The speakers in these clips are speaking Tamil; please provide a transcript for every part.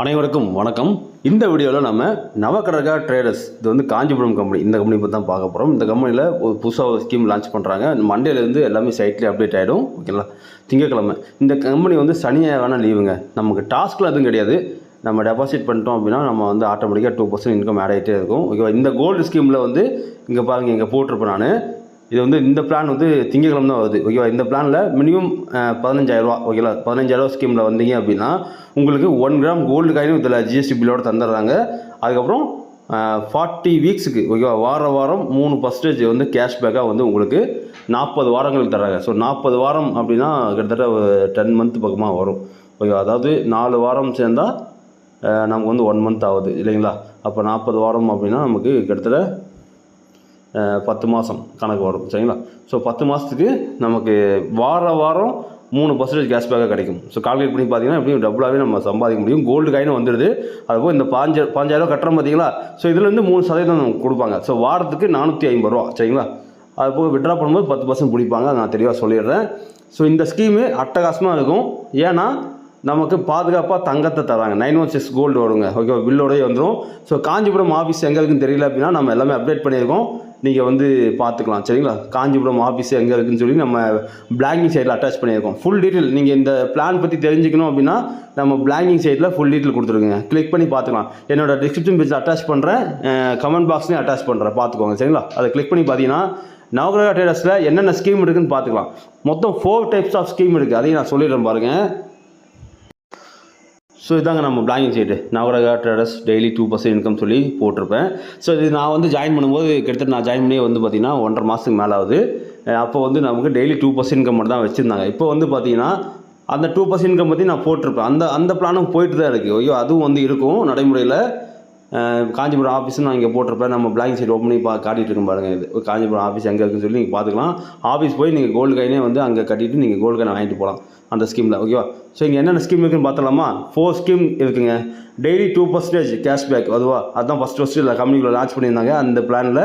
அனைவருக்கும் வணக்கம். இந்த வீடியோவில் நம்ம நவகடகா ட்ரேடர்ஸ் இது வந்து காஞ்சிபுரம் கம்பெனி இந்த கம்பெனி பற்றி தான் பார்க்க போகிறோம் இந்த கம்பெனியில் ஒரு புதுசாக ஒரு ஸ்கீம் லான்ச் பண்ணுறாங்க மண்டேலேருந்து எல்லாமே சைட்லேயே அப்டேட் ஆகிடும் ஓகேங்களா திங்கக்கிழமை இந்த கம்பெனி வந்து சனி ஞாயிறான லீவுங்க நமக்கு டாஸ்கில் அதுவும் கிடையாது. நம்ம டெபாசிட் பண்ணிட்டோம் அப்படின்னா நம்ம வந்து ஆட்டோமேட்டிக்காக டூ பர்சன்ட் இன்கம் ஆட் ஆகிட்டே இருக்கும். ஓகேவா இந்த கோல்டு ஸ்கீமில் வந்து இங்கே பாருங்கள் இங்கே போட்டிருப்பேன் நான். இது வந்து இந்த பிளான் வந்து திங்கக்கிழமை தான் வருது ஓகேவா இந்த பிளானில் மினிமம் பதினஞ்சாயிரரூவா ஓகேவா பதினஞ்சாயிரரூவா ஸ்கீமில் வந்தீங்க அப்படின்னா உங்களுக்கு ஒன் கிராம் கோல்டு காயினும் இதில் ஜிஎஸ்டி பில்லோட தந்துடுறாங்க. அதுக்கப்புறம் ஃபார்ட்டி வீக்ஸுக்கு ஓகேவா வார வாரம் மூணு பர்சன்டேஜ் வந்து கேஷ்பேக்காக வந்து உங்களுக்கு நாற்பது வாரங்களுக்கு தராங்க ஸோ நாற்பது வாரம் அப்படின்னா கிட்டத்தட்ட டென் மந்த் பக்கமாக வரும். ஓகேவா அதாவது நாலு வாரம் சேர்ந்தால் நமக்கு வந்து ஒன் மந்த் ஆகுது இல்லைங்களா? அப்போ நாற்பது வாரம் அப்படின்னா நமக்கு கிட்டத்தட்ட பத்து மாதம் கணக்கு வரும் சரிங்களா? ஸோ பத்து மாதத்துக்கு நமக்கு வார வாரம் மூணு பர்சன்டேஜ் கேஷ்பேக்காக கிடைக்கும். ஸோ கால்குலேட் பண்ணி பார்த்தீங்கன்னா எப்படியும் டபுளாகவே நம்ம சம்பாதிக்க முடியும். கோல்டு காயினும் வந்துடுது. அதுபோல் இந்த பாஞ்ச பாஞ்சாயிரம் கட்டுறோம் பார்த்தீங்களா? ஸோ இதுலேருந்து மூணு சதவீதம் நமக்கு கொடுப்பாங்க. ஸோ வாரத்துக்கு நானூற்றி ஐம்பது ரூபா சரிங்களா? அது விட்ரா பண்ணும்போது பத்து பர்சன்ட் பிடிப்பாங்க. நான் தெளிவாக சொல்லிடுறேன். ஸோ இந்த ஸ்கீமு அட்டகாசமாக இருக்கும். ஏன்னா நமக்கு பாதுகாப்பாக தங்கத்தை தராங்க. நைன் ஒன் சிக்ஸ் கோல்டு வருங்க. ஓகே பில்லோடய வந்துடும் ஸோ காஞ்சிபுரம் ஆஃபீஸ் எங்களுக்குன்னு தெரியல அப்படின்னா நம்ம எல்லாமே அப்டேட் பண்ணியிருக்கோம். நீங்கள் வந்து பார்த்துக்கலாம் சரிங்களா? காஞ்சிபுரம் ஆஃபீஸ் எங்கே இருக்குன்னு சொல்லி நம்ம பிளாங்கிங் சைடில் அட்டாச் பண்ணியிருக்கோம். ஃபுல் டீட்டெயில் நீங்கள் இந்த பிளான் பற்றி தெரிஞ்சுக்கணும் அப்படின்னா நம்ம பிளாங்கிங் சைடில் ஃபுல் டீட்டெயில் கொடுத்துருங்க. கிளிக் பண்ணி பார்த்துக்கலாம் என்னோட டிஸ்கிரிப்ஷன் பேஜில் அட்டாச் பண்ணுறேன் கமெண்ட் பாக்ஸ்லையும் அட்டாச் பண்ணுறேன் பார்த்துக்கோங்க சரிங்களா? அதை கிளிக் பண்ணி பார்த்தீங்கன்னா நவகிரக ட்ரேடர்ஸில் என்னென்ன ஸ்கீம் இருக்குதுன்னு பார்த்துக்கலாம் மொத்தம் ஃபோர் டைப்ஸ் ஆஃப் ஸ்கீம் இருக்குது அதையும் நான் சொல்லிடுறேன் பாருங்கள் ஸோ இதாங்க நம்ம பிளாங்கிங் side நவரகா traders daily two percent income சொல்லி போட்டிருப்பேன். ஸோ இது நான் வந்து ஜாயின் பண்ணும்போது கிட்டத்தட்ட நான் ஜாயின் பண்ணி வந்து பார்த்திங்கன்னா ஒன்றரை மாதத்துக்கு மேலே ஆகுது. அப்போ வந்து நமக்கு டெய்லி டூ பர்சன்ட் இன்கம் மட்டும் தான் வச்சுருந்தாங்க. இப்போ வந்து பார்த்திங்கன்னா அந்த டூ பர்சன்ட் இன்கம் பற்றி நான் போட்டிருப்பேன். அந்த அந்த பிளானும் போயிட்டு தான் இருக்குது ஐயோ அதுவும் வந்து இருக்கும் நடைமுறையில். காஞ்சிபுரம் ஆஃபீஸும் நான் இங்கே போட்டிருப்பேன். நம்ம பிளாக் சைட் ஓப்பன் பண்ணி பா காட்டிகிட்டு பாருங்கள் இது காஞ்சிபுரம் ஆஃபீஸ் எங்கே இருக்குன்னு சொல்லி நீங்கள் பார்த்துக்கலாம். ஆஃபீஸ் போய் நீங்கள் கோல்டு காயினே வந்து அங்கே கட்டிட்டு நீங்கள் கோல்டு காயின் வாங்கிட்டு போகலாம் அந்த ஸ்கீமில் ஓகேவா ஸோ இங்கே என்னென்ன ஸ்கீம் இருக்குன்னு பார்த்தலாமா ஃபோர் ஸ்கீம் இருக்குங்க. டெய்லி டூ பர்சன்டேஜ் கேஷ்பேக் அதுவா அதுதான் ஃபஸ்ட் ஃபஸ்ட்டு இல்லை கம்பெனிக்குள்ள லான்ச் பண்ணியிருந்தாங்க. அந்த பிளானில்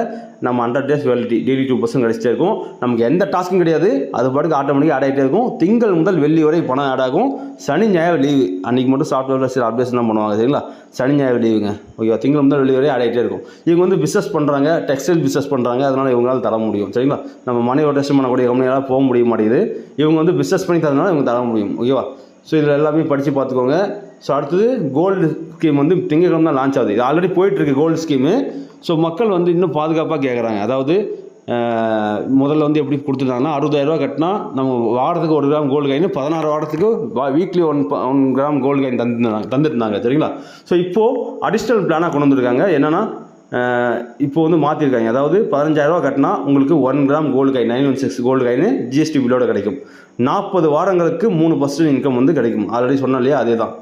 நம்ம hundred days validity daily two percent கிடச்சிட்டே இருக்கும். நமக்கு எந்த டாஸ்க்கும் கிடையாது. அது பாட்டுக்கு ஆட்டோமேட்டிக்காக ஆட் ஆகிட்டே இருக்கும். திங்கள் முதல் வெள்ளி வரை பணம் ஆட் ஆகும். சனி ஞாயிறு லீவு அன்றைக்கி மட்டும் சாஃப்ட்வேர் சில அப்டேஷன்லாம் பண்ணுவாங்க சரிங்களா? சனி ஞாயிறு லீவுங்க ஓகேவா திங்கள் முதல் வெள்ளி வரை ஆட் ஆகிட்டே இருக்கும். இவங்க வந்து பிஸ்னஸ் பண்ணுறாங்க டெக்ஸ்டைல் பிஸ்னஸ் பண்ணுறாங்க அதனால் இவங்களால் தர முடியும் சரிங்களா? நம்ம மணி ரொட்டேஷன் பண்ணக்கூடிய கம்பெனியால் போக முடிய மாட்டேங்குது. இவங்க வந்து பிஸ்னஸ் பண்ணி தரதுனால இவங்க தர முடியும். ஓகேவா ஸோ இதில் எல்லாமே படித்து பார்த்துக்கோங்க. ஸோ அடுத்தது கோல்டு ஸ்கீம் வந்து திங்கக்கிழமை தான் லான்ச் ஆகுது. இது ஆல்ரெடி போயிட்டுருக்கு கோல்டு ஸ்கீமு ஸோ மக்கள் வந்து இன்னும் பாதுகாப்பாக கேட்குறாங்க அதாவது முதல்ல வந்து எப்படி கொடுத்துருந்தாங்கன்னா அறுபதாயிரரூவா கட்டினா நம்ம வாரத்துக்கு ஒரு கிராம் கோல்டு காயின் பதினாறு வாரத்துக்கு weekly one one gram gold coin தந்துருந்தாங்க தந்துருந்தாங்க சரிங்களா? ஸோ இப்போது அடிஷ்னல் பிளானாக கொண்டு வந்திருக்காங்க. என்னென்னா இப்போ வந்து மாற்றிருக்காங்க அதாவது பதினஞ்சாயிரரூவா கட்டினா உங்களுக்கு one gram gold coin nine one six gold coin GST பில்லோட கிடைக்கும். நாற்பது வாரங்களுக்கு மூணு பர்சன்ட் இன்கம் வந்து கிடைக்கும். ஆல்ரெடி சொன்னோம் இல்லையா? அதே தான்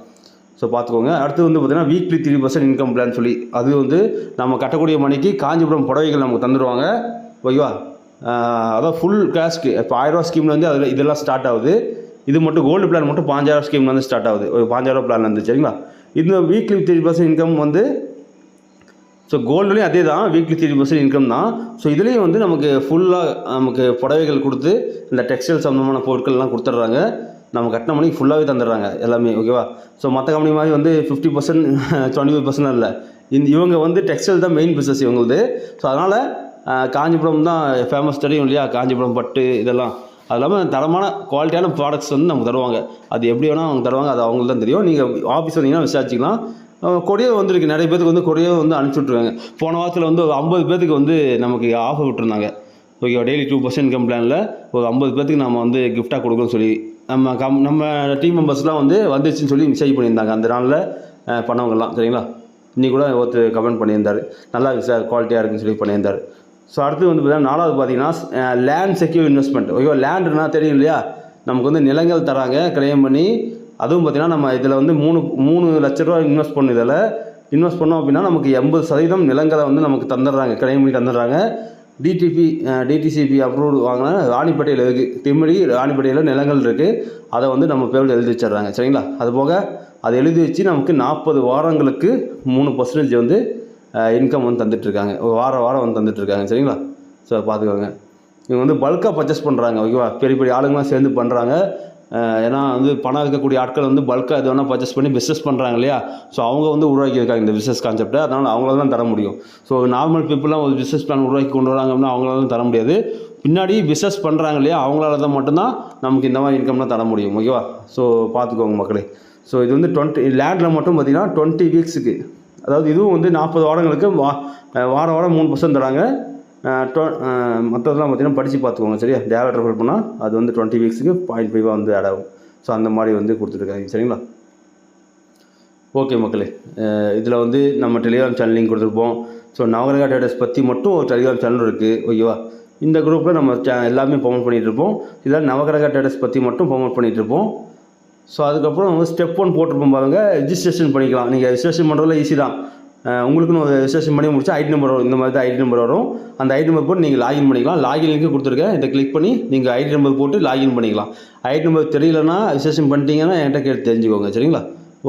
ஸோ பார்த்துக்கோங்க அடுத்து வந்து பார்த்திங்கன்னா weekly three percent income plan சொல்லி அது வந்து நம்ம கட்டக்கூடிய மணிக்கு காஞ்சிபுரம் புடவைகள் நமக்கு தந்துடுவாங்க ஓகேவா? அதான் ஃபுல் கேஷ்க்கு இப்போ ஆயிரரூவா ஸ்கீமில் வந்து அதில் இதெல்லாம் ஸ்டார்ட் ஆகுது. இது மட்டும் கோல்டு பிளான் மட்டும் பாஞ்சாயிரம் ஸ்கீம்ல வந்து ஸ்டார்ட் ஆகுது. ஒரு பாஞ்சாயிரம் பிளான் வந்து சரிங்களா? இந்த வீக்லி த்ரீ பர்சன்ட் இன்கம் வந்து ஸோ கோல்டுலேயும் அதே தான் வீக்லி த்ரீ பர்சன்ட் இன்கம் தான். ஸோ இதுலேயும் வந்து நமக்கு ஃபுல்லாக நமக்கு புடவைகள் கொடுத்து இந்த டெக்ஸ்டைல் சம்மந்தமான பொருட்கள்லாம் கொடுத்துட்றாங்க. நம்ம கட்டின மணிக்கு ஃபுல்லாகவே தந்துடுறாங்க எல்லாமே ஓகேவா ஸோ மற்ற கம்பெனி மாதிரி வந்து fifty percent twenty five percent இல்லை. இந்த இவங்க வந்து டெக்ஸ்டைல் தான் மெயின் பிஸ்னஸ் இவங்களுது. ஸோ அதனால் காஞ்சிபுரம் தான் ஃபேமஸ் தெரியும் இல்லையா? காஞ்சிபுரம் பட்டு இதெல்லாம். அது இல்லாமல் தரமான குவாலிட்டியான ப்ராடக்ட்ஸ் வந்து நமக்கு தருவாங்க. அது எப்படி வேணால் அவங்க தருவாங்க அது அவங்களுக்கு தான் தெரியும். நீங்கள் ஆஃபீஸ் வந்தீங்கன்னா விசாரிச்சிக்கலாம். கொடியோ வந்துருக்கு. நிறைய பேருக்கு வந்து கொடியோ வந்து அனுப்பிச்சி விட்ருக்காங்க போன வாரத்தில் வந்து ஒரு ஐம்பது பேத்துக்கு வந்து நமக்கு ஆஃபர் விட்டுருந்தாங்க. ஓகேவா டெய்லி டூ பர்சன்ட் இன்கம் பிளானில் ஒரு ஐம்பது பேத்துக்கு நம்ம வந்து கிஃப்டாக கொடுக்கணும்னு சொல்லி. நம்ம கம் நம்ம டீம் மெம்பர்ஸ்லாம் வந்து வந்துச்சுன்னு சொல்லி மெசேஜ் பண்ணியிருந்தாங்க அந்த நாளில் பண்ணவங்கலாம் சரிங்களா? இன்னி கூட ஒருத்தர் கமெண்ட் பண்ணியிருந்தார். நல்லா இருக்குது சார் குவாலிட்டியாக இருக்குன்னு சொல்லி பண்ணியிருந்தார். ஸோ அடுத்து வந்து பார்த்தீங்கன்னா நாலாவது பார்த்தீங்கன்னா லேண்ட் செக்யூர் இன்வெஸ்ட்மெண்ட் ஓகேவா லேண்டுனா தெரியும் இல்லையா? நமக்கு வந்து நிலங்கள் தராங்க கிளைம் பண்ணி அதுவும் பார்த்தீங்கன்னா நம்ம இதில் வந்து மூணு மூணு லட்ச ரூபா இன்வெஸ்ட் பண்ண இதில் இன்வெஸ்ட் பண்ணோம் அப்படின்னா நமக்கு எண்பது சதவீதம் நிலங்களை வந்து நமக்கு தந்துடுறாங்க கிளைம் பண்ணி தந்துடுறாங்க. டிடிபி டிடிசிபி அப்ரூவ்டு வாங்கினா ராணிப்பேட்டையில் இருக்குது திம்மடி ராணிப்பேட்டையில் நிலங்கள் இருக்குது அதை வந்து நம்ம பேரில் எழுதி வச்சிடுறாங்க. சரிங்களா? அது போக அதை எழுதி வச்சு நமக்கு நாற்பது வாரங்களுக்கு மூணு பர்சன்டேஜ் வந்து இன்கம் வந்து தந்துட்டுருக்காங்க வாரம் வாரம் வந்து தந்துட்டுருக்காங்க சரிங்களா? ஸோ பார்த்துக்கோங்க. இவங்க வந்து பல்காக பர்ச்சேஸ் பண்ணுறாங்க ஓகேவா? பெரிய பெரிய ஆளுங்களாம் சேர்ந்து பண்ணுறாங்க ஏன்னா வந்து பணம் இருக்கக்கூடிய ஆட்கள் வந்து பல்காக எது வேணால் பர்ச்சேஸ் பண்ணி பிஸ்னஸ் பண்ணுறாங்க இல்லையா? ஸோ அவங்க வந்து உருவாக்கியிருக்காங்க இந்த பிஸ்னஸ் கான்செப்ட்டை அதனால் அவங்களால தான் தர முடியும். ஸோ நார்மல் பீப்புளெலாம் ஒரு பிஸ்னஸ் பிளான் உருவாக்கி கொண்டு வராங்க அப்படின்னா அவங்களால தான் தர முடியாது. பின்னாடி பிஸ்னஸ் பண்ணுறாங்க இல்லையா? அவங்களால தான் மட்டும்தான் நமக்கு இந்த மாதிரி இன்கம்லாம் தர முடியும். ஓகேவா ஸோ பார்த்துக்கோங்க மக்களே. ஸோ இது வந்து டுவெண்ட்டி லேண்டில் மட்டும் பார்த்திங்கன்னா டுவெண்ட்டி வீக்ஸுக்கு அதாவது இதுவும் வந்து நாற்பது வாரங்களுக்கு வா வாரம் வார வாரம் மூணு பர்சன்ட் தராங்க. மற்றதெல்லாம் பார்த்தீங்கன்னா படித்து பார்த்துக்கோங்க சரியா? டேரக்டர் ரெஃபர் பண்ணால் அது வந்து டுவெண்ட்டி வீக்ஸுக்கு பாயிண்ட் ஃபைவாக வந்து ஆட் ஆகும். ஸோ அந்த மாதிரி வந்து கொடுத்துருக்காங்க சரிங்களா? ஓகே மக்களே. இதில் வந்து நம்ம டெலிகிராம் சேனல் லிங்க் கொடுத்துருப்போம். ஸோ நவகிரகா டேட்டஸ் பற்றி மட்டும் ஒரு டெலிகிராம் சேனல் இருக்குது ஓகேவா? இந்த குரூப்பில் நம்ம சே எல்லாமே ப்ரொமோட் பண்ணிகிட்ருப்போம் இதில் நவகிரகா டேட்டஸ் பற்றி மட்டும் ப்ரொமோட் பண்ணிகிட்ருப்போம் ஸோ அதுக்கப்புறம் வந்து ஸ்டெப் ஒன் போட்டிருப்போம் பாருங்கள் ரிஜிஸ்ட்ரேஷன் பண்ணிக்கலாம். நீங்கள் ரிஜிஸ்ட்ரேஷன் பண்ணுறதுல ஈஸி தான். உங்களுக்குன்னு ஒரு ரிஜிஸ்ட்ரேஷன் பண்ணி முடிச்சு ஐடி நம்பர் வரும். இந்த மாதிரி தான் ஐடி நம்பர் வரும். அந்த ஐடி நம்பர் போட்டு நீங்கள் லாகின் பண்ணிக்கலாம். லாகின் லிங்க் கொடுத்துருக்கேன். இதை கிளிக் பண்ணி நீங்கள் ஐடி நம்பர் போட்டு லாகின் பண்ணிக்கலாம். ஐடி நம்பர் தெரியலன்னா ரிஜிஸ்ட்ரேஷன் பண்ணிட்டீங்கன்னா என்கிட்ட கேட்டு தெரிஞ்சுக்கோங்க. சரிங்களா?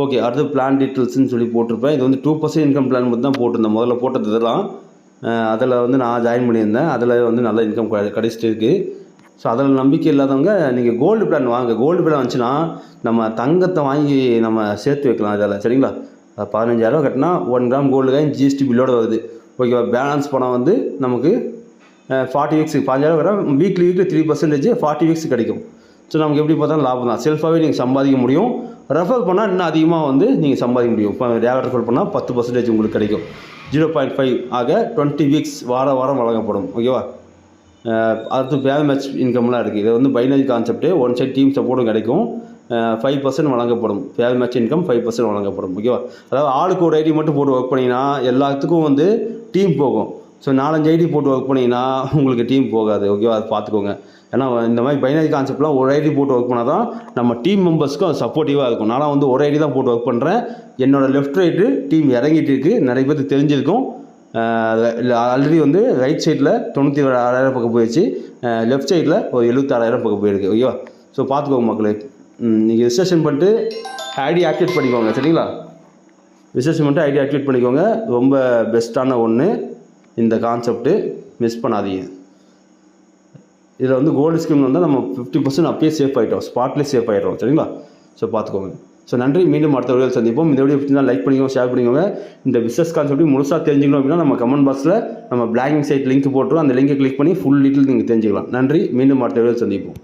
ஓகே அடுத்து பிளான் டீட்டெயில்ஸ்னு சொல்லி போட்டிருப்பேன். இது வந்து டூ பர்சன்ட் இன்கம் பிளான் மட்டும் தான் போட்டிருந்தேன். முதல்ல போட்டது இதெல்லாம். அதில் வந்து நான் ஜாயின் பண்ணியிருந்தேன். அதில் வந்து நல்ல இன்கம் கிடைச்சிட்டு இருக்குது ஸோ அதில் நம்பிக்கை இல்லாதவங்க நீங்கள் கோல்டு பிளான் வாங்க. கோல்டு பிளான் வந்துச்சுன்னா நம்ம தங்கத்தை வாங்கி நம்ம சேர்த்து வைக்கலாம் இதில். சரிங்களா? அது பதினஞ்சாயிரம் கட்டினா one gram gold coin GST பில்லோடு வருது. ஓகேவா பேலன்ஸ் பணம் வந்து நமக்கு ஃபார்ட்டி வீக்ஸுக்கு பதினஞ்சாயிரம் கட்டினா weekly weekly three percentage forty weeks கிடைக்கும். ஸோ நமக்கு எப்படி பார்த்தாலும் லாபம் தான். செல்ஃபாகவே நீங்கள் சம்பாதிக்க முடியும். ரெஃபர் பண்ணால் இன்னும் அதிகமாக வந்து நீங்கள் சம்பாதிக்க முடியும். இப்போ டேவ் ரெஃபர் பண்ணால் பத்து பர்சன்டேஜ் உங்களுக்கு கிடைக்கும். ஜீரோ பாயிண்ட் ஃபைவ் ஆக டுவெண்ட்டி வீக்ஸ் வார வாரம் வழங்கப்படும். ஓகேவா அடுத்து பேல் மேட்ச் இன்கம்லாம் இருக்குது இது வந்து binary concept one side team சப்போர்ட்டும் கிடைக்கும். ஃபைவ் பர்சன்ட் வழங்கப்படும். Pair match income five percent வழங்கப்படும். ஓகேவா அதாவது ஆளுக்கு ஒரு ஐடி மட்டும் போட்டு ஒர்க் பண்ணிங்கன்னா எல்லாத்துக்கும் வந்து டீம் போகும். ஸோ நாலஞ்சு ஐடி போட்டு ஒர்க் பண்ணிங்கன்னா உங்களுக்கு டீம் போகாது. ஓகேவா அது பார்த்துக்கோங்க ஏன்னா இந்த மாதிரி பைனரி கான்செப்ட்லாம் ஒரு ஐடி போட்டு ஒர்க் பண்ணால் தான் நம்ம டீம் மெம்பர்ஸ்க்கும் அது சப்போர்ட்டிவாக இருக்கும். நானும் வந்து ஒரு ஐடி தான் போட்டு ஒர்க் பண்ணுறேன் என்னோடய லெஃப்ட் ரைட்டு டீம் இறங்கிட்டு இருக்கு. நிறைய பேருக்கு தெரிஞ்சிருக்கும். ஆல்ரெடி வந்து ரைட் சைடில் தொண்ணூற்றி ஆறாயிரம் பக்கம் போயிடுச்சு. லெஃப்ட் சைடில் ஒரு எழுபத்தாறாயிரம் பக்கம் போயிருக்கு. ஓகேவா ஸோ பார்த்துக்கோங்க மக்களே. நீங்கள் ரிஜிஸ்ட்ரேஷன் பண்ணிட்டு ஐடி ஆக்டிவேட் பண்ணிக்கோங்க சரிங்களா? ரிஜிஸ்ட்ரேஷன் பண்ணிட்டு ஐடி ஆக்டிவேட் பண்ணிக்கோங்க. ரொம்ப பெஸ்ட்டான ஒன்று இந்த கான்செப்ட்டு மிஸ் பண்ணாதீங்க. இதில் வந்து கோல்டு ஸ்கீம் வந்தால் நம்ம ஃபிஃப்டி பர்சன்ட் அப்பயே சேஃப் ஆகிட்டோம் ஸ்பாட்லேயே சேஃப் ஆகிடுறோம் சரிங்களா? ஸோ பார்த்துக்கோங்க. ஸோ நன்றி. மீண்டும் அடுத்த வீடியோ சந்திப்போம். இந்த வீடியோ பிடிச்சிருந்தா லைக் பண்ணிக்கோங்க ஷேர் பண்ணிக்கோங்க. இந்த பிஸ்னஸ் கான்செப்ட் முழுசாக தெரிஞ்சுக்கணும் அப்படின்னா நம்ம கமெண்ட் பாக்ஸில் நம்ம பிளாகிங் சைட் லிங்க் போட்டுரும். அந்த லிங்கை கிளிக் பண்ணி ஃபுல் டீட்டெயில் நீங்கள் தெரிஞ்சுக்கலாம். நன்றி. மீண்டும் அடுத்த வீடியோ சந்திப்போம்.